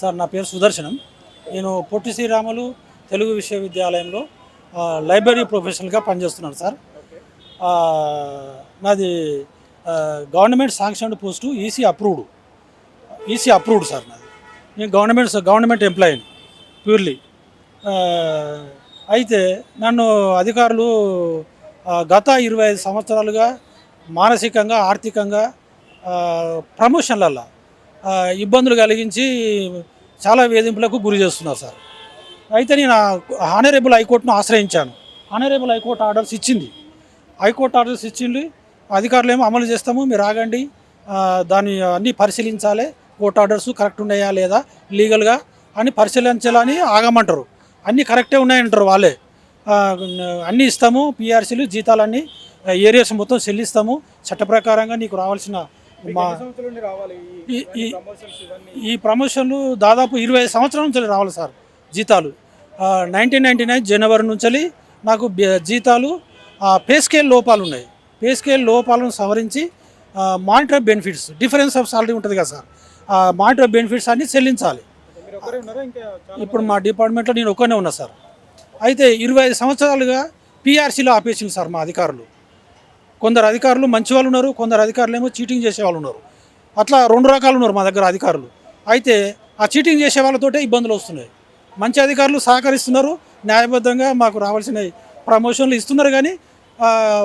Sir నా పేరు సుదర్శనం. నేను పొట్టి శ్రీరాములు తెలుగు విశ్వవిద్యాలయంలో లైబ్రరీ ప్రొఫెషనల్గా పనిచేస్తున్నాను సార్. నాది government sanctioned post EC approved. EC approved sir నాది. నేను గవర్నమెంట్ గవర్నమెంట్ ఎంప్లాయీని ప్యూర్లీ. అయితే నన్ను అధికారులు గత ఇరవై ఐదు సంవత్సరాలుగా మానసికంగా ఆర్థికంగా ప్రమోషన్లల్లో ఇబ్బందులు కలిగించి చాలా వేధింపులకు గురి చేస్తున్నారు సార్. అయితే నేను ఆనరేబుల్ హైకోర్టును ఆశ్రయించాను. ఆనరేబుల్ హైకోర్టు ఆర్డర్స్ ఇచ్చింది. హైకోర్టు ఆర్డర్స్ ఇచ్చింది. అధికారులు ఏమో అమలు చేస్తాము మీరు ఆగండి. దాన్ని అన్నీ పరిశీలించాలి. కోర్టు ఆర్డర్స్ కరెక్ట్ ఉన్నాయా లేదా లీగల్గా అని పరిశీలించాలని ఆగమంటారు. అన్నీ కరెక్టే ఉన్నాయంటారు వాళ్ళే. అన్నీ ఇస్తాము పిఆర్సీలు జీతాలన్నీ ఏరియాస్ మొత్తం చెల్లిస్తాము. చట్ట ప్రకారంగా నీకు రావాల్సిన మా ఈ- ప్రమోషన్లు దాదాపు ఇరవై ఐదు సంవత్సరాల నుంచి రావాలి సార్ జీతాలు. నైన్టీన్ నైన్టీ నైన్ జనవరి నుంచి నాకు జీతాలు పే స్కేల్ లోపాలు ఉన్నాయి. పే స్కేల్ లోపాలను సవరించి monetary benefits difference of salary ఉంటుంది కదా సార్ మానిటర్ బెనిఫిట్స్ అన్ని చెల్లించాలి. ఇప్పుడు మా డిపార్ట్మెంట్లో నేను ఒక్కనే ఉన్నా సార్. అయితే ఇరవై ఐదు సంవత్సరాలుగా పీఆర్సీలో ఆపేసింది సార్ మా అధికారులు. కొందరు అధికారులు మంచి వాళ్ళు ఉన్నారు కొందరు అధికారులు ఏమో చీటింగ్ చేసే వాళ్ళు ఉన్నారు. అట్లా రెండు రకాలు ఉన్నారు మా దగ్గర అధికారులు. అయితే ఆ చీటింగ్ చేసే వాళ్ళతోటే ఇబ్బందులు వస్తున్నాయి. మంచి అధికారులు సహకరిస్తున్నారు న్యాయబద్ధంగా మాకు రావాల్సిన ప్రమోషన్లు ఇస్తున్నారు కానీ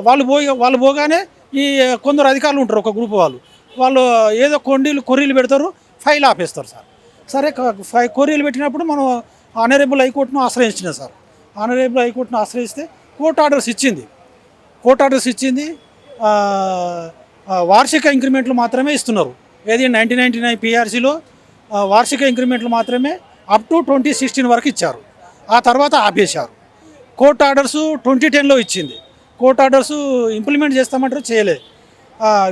వాళ్ళు పోయి వాళ్ళు పోగానే ఈ కొందరు అధికారులు ఉంటారు ఒక గ్రూప్ వాళ్ళు. వాళ్ళు ఏదో కొండీలు కొర్రీలు పెడతారు ఫైల్ ఆపేస్తారు సార్. సరే ఫై కొర్రీలు పెట్టినప్పుడు మనం ఆనరేబుల్ హైకోర్టును ఆశ్రయించినాం సార్. ఆనరేబుల్ హైకోర్టును ఆశ్రయిస్తే కోర్టు ఆర్డర్స్ ఇచ్చింది. కోర్టు ఆర్డర్స్ ఇచ్చింది వార్షిక ఇంక్రిమెంట్లు మాత్రమే ఇస్తున్నారు. ఏది నైన్టీన్ నైన్టీ నైన్ పిఆర్సీలో వార్షిక ఇంక్రిమెంట్లు మాత్రమే అప్ టు ట్వంటీ సిక్స్టీన్ వరకు ఇచ్చారు. ఆ తర్వాత ఆపేశారు. కోర్ట్ ఆర్డర్స్ ట్వంటీ టెన్లో ఇచ్చింది. కోర్ట్ ఆర్డర్స్ ఇంప్లిమెంట్ చేస్తామంటారు చేయలే.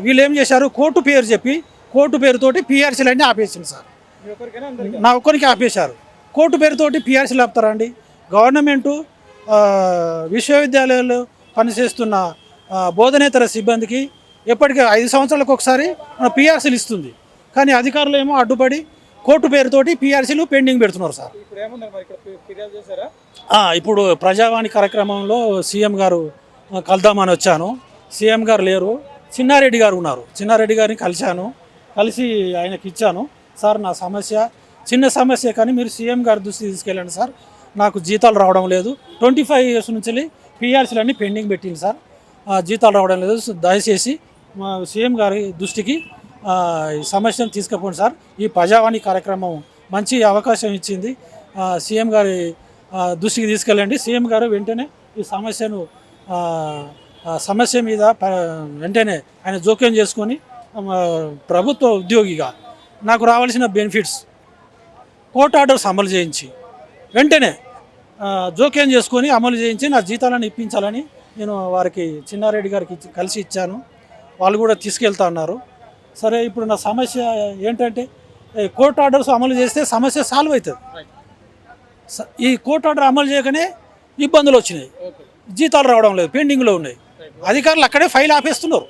వీళ్ళు ఏం చేశారు? కోర్టు పేరు చెప్పి కోర్టు పేరుతోటి పిఆర్సీలు అన్నీ ఆపేసింది సార్. నా ఒక్కరికి ఆపేశారు. కోర్టు పేరుతోటి పిఆర్సీలు ఆపుతారండి గవర్నమెంటు విశ్వవిద్యాలయాలు పనిచేస్తున్న బోధనేతర సిబ్బందికి ఎప్పటికీ ఐదు సంవత్సరాలకు ఒకసారి మన పిఆర్సీలు ఇస్తుంది. కానీ అధికారులు ఏమో అడ్డుపడి కోర్టు పేరుతోటి పిఆర్సీలు పెండింగ్ పెడుతున్నారు సార్. ఇప్పుడు ప్రజావాణి కార్యక్రమంలో సీఎం గారు కలుద్దామని వచ్చాను. సీఎం గారు లేరు. చిన్నారెడ్డి గారు ఉన్నారు. చిన్నారెడ్డి గారిని కలిశాను. కలిసి ఆయనకి ఇచ్చాను. సార్ నా సమస్య చిన్న సమస్య కానీ మీరు సీఎం గారి దృష్టికి తీసుకెళ్ళండి సార్. నాకు జీతాలు రావడం లేదు. ట్వంటీ ఫైవ్ ఇయర్స్ నుంచి పిఆర్సీలు అన్నీ పెండింగ్ పెట్టింది సార్. జీతాలు రావడం లేదు. సో దయచేసి మా సీఎం గారి దృష్టికి ఈ సమస్యను తీసుకుపోండి సార్. ఈ ప్రజావాణి కార్యక్రమం మంచి అవకాశం ఇచ్చింది. సీఎం గారి దృష్టికి తీసుకెళ్ళండి. సీఎం గారు వెంటనే ఈ సమస్యను సమస్య మీద ప- వెంటనే ఆయన జోక్యం చేసుకొని ప్రభుత్వ ఉద్యోగిగా నాకు రావాల్సిన బెనిఫిట్స్ కోర్టు ఆర్డర్స్ అమలు చేయించి వెంటనే జోక్యం చేసుకొని అమలు చేయించి నా జీతాలను ఇప్పించాలని నేను వారికి చిన్నారెడ్డి గారికి కలిసి ఇచ్చాను. వాళ్ళు కూడా తీసుకెళ్తా అన్నారు. సరే ఇప్పుడు నా సమస్య ఏంటంటే కోర్టు ఆర్డర్స్ అమలు చేస్తే సమస్య సాల్వ్ అవుతుంది. స- ఈ కోర్టు ఆర్డర్ అమలు చేయకనే ఇబ్బందులు వచ్చినాయి. జీతాలు రావడం లేదు పెండింగ్లో ఉన్నాయి. అధికారులు అక్కడే ఫైల్ ఆపేస్తున్నారు.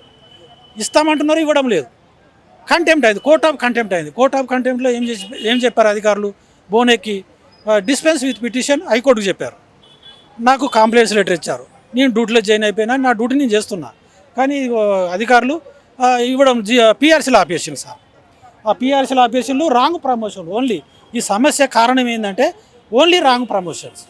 ఇస్తామంటున్నారు ఇవ్వడం లేదు. కంటెంప్ట్ అయింది కోర్ట్ ఆఫ్ కంటెంప్ట్ అయింది. కోర్ట్ ఆఫ్ కంటెంప్ట్లో ఏం చేసి ఏం చెప్పారు అధికారులు? బోనెక్కి డిస్పెన్స్ విత్ పిటిషన్ హైకోర్టుకు చెప్పారు. నాకు కాంప్లైంట్స్ లెటర్ ఇచ్చారు. నేను డ్యూటీలో జాయిన్ అయిపోయినా నా డ్యూటీ నేను చేస్తున్నా. కానీ అధికారులు ఇవ్వడం జీ పిఆర్సీలు ఆపేషన్ సార్. ఆ పిఆర్సీలు ఆపేషన్లు రాంగ్ ప్రమోషన్ ఓన్లీ ఈ సమస్య కారణం ఏంటంటే ఓన్లీ రాంగ్ ప్రమోషన్స్